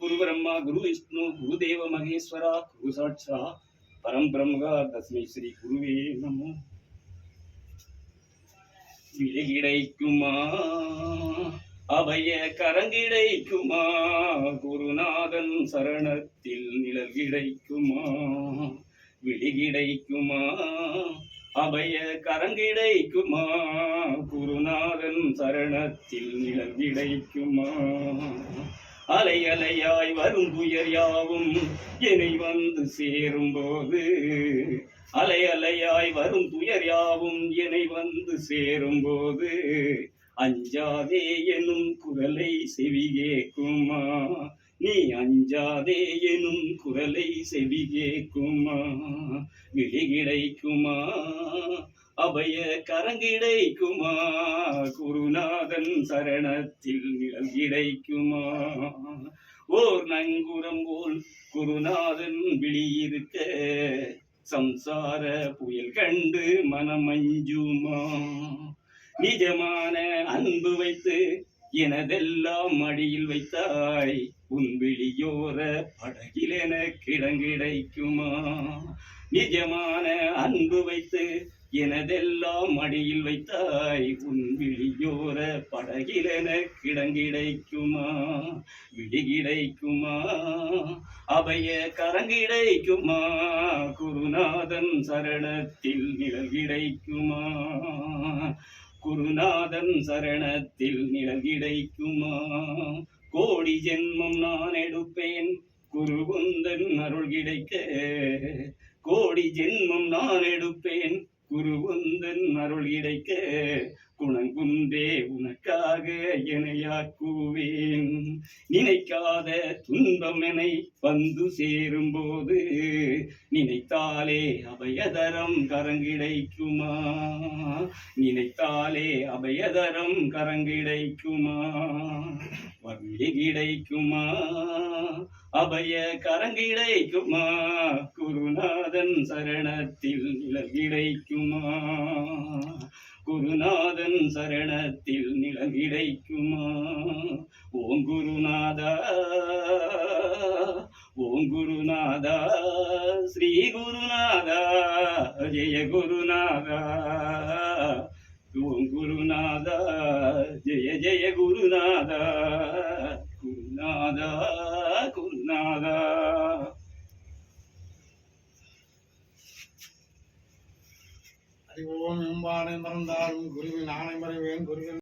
குரு பிரம்மா குரு விஷ்ணு குரு தேவ மகேஸ்வரா குரு சாட்சா. பரம் பிரம்மகா தஸ்மை ஸ்ரீ குருவே நமோ. கிடைக்குமா அபய கரங்கிடைக்குமா? குருநாதன் சரணத்தில் நிழல் கிடைக்குமா விழி கிடைக்குமா அபய கரங்கிடைக்குமா? குருநாதன் சரணத்தில் நிழல் கிடைக்குமா அலை அலையாய் வரும் துயர் யாவும் என்னை வந்து சேரும் போது அலை அலையாய் வரும் துயர் யாவும் என்னை வந்து சேரும் போது அஞ்சாதே எனும் குரலை செவி கேட்குமா? நீ அஞ்சாதே எனும் குரலை செவி கேட்குமா? விழி கிடைக்குமா? அபய கரங்கிடைக்குமா குருநாதன் சரணத்தில் நிழல் கிடைக்குமா? ஓர் நங்குரம் போல் குருநாதன் விழியிருக்க சம்சார புயல் கண்டு மனம் அஞ்சுமா நிஜமான அன்பு வைத்து எனதெல்லாம் மடியில் வைத்தாய் உன் விழியோர படகில் என கிடங்கிடைக்குமா நிஜமான அன்பு வைத்து எனதெல்லாம் மடியில் வைத்தாய் உன் விழியோர படகிலென கிடங்கிடைக்குமா? இடங்கிடைக்குமா அவைய கரங்கிடைக்குமா? குருநாதன் சரணத்தில் நிழல் கிடைக்குமா குருநாதன் சரணத்தில் நிழல் கிடைக்குமா கோடி ஜென்மம் நான் எடுப்பேன் குருகுந்தன் அருள் கிடைக்க கோடி ஜென்மம் நான் எடுப்பேன் குருகுந்தன் அருள் இடைக்க குணங்குன்றே உனக்காக எனையாக்குவேன் நினைக்காத துன்பம் என்னை வந்து சேரும்போது நினைத்தாலே அபயதரம் கரங்கிடைக்குமா? நினைத்தாலே அபயதரம் கரங்கிடைக்குமா? வள்ளி கிடைக்குமா? அபய கரங்கிடைக்குமா? குருநாதன் சரணத்தில் நிழல் கிடைக்குமா? குருநாதன் சரணத்தில் நிழல் கிடைக்குமா? ஓம் குருநாதா ஓம் குருநாதா ஸ்ரீ குருநாதா ஜெய குருநாதா. ஓம் குருநாதா ஜெய ஜெய குருநாதா குருநாதா குருநாதா. அறிவோம் எம்பானை மறந்தாலும் குருவின் ஆணை மறைவேன் குருவின்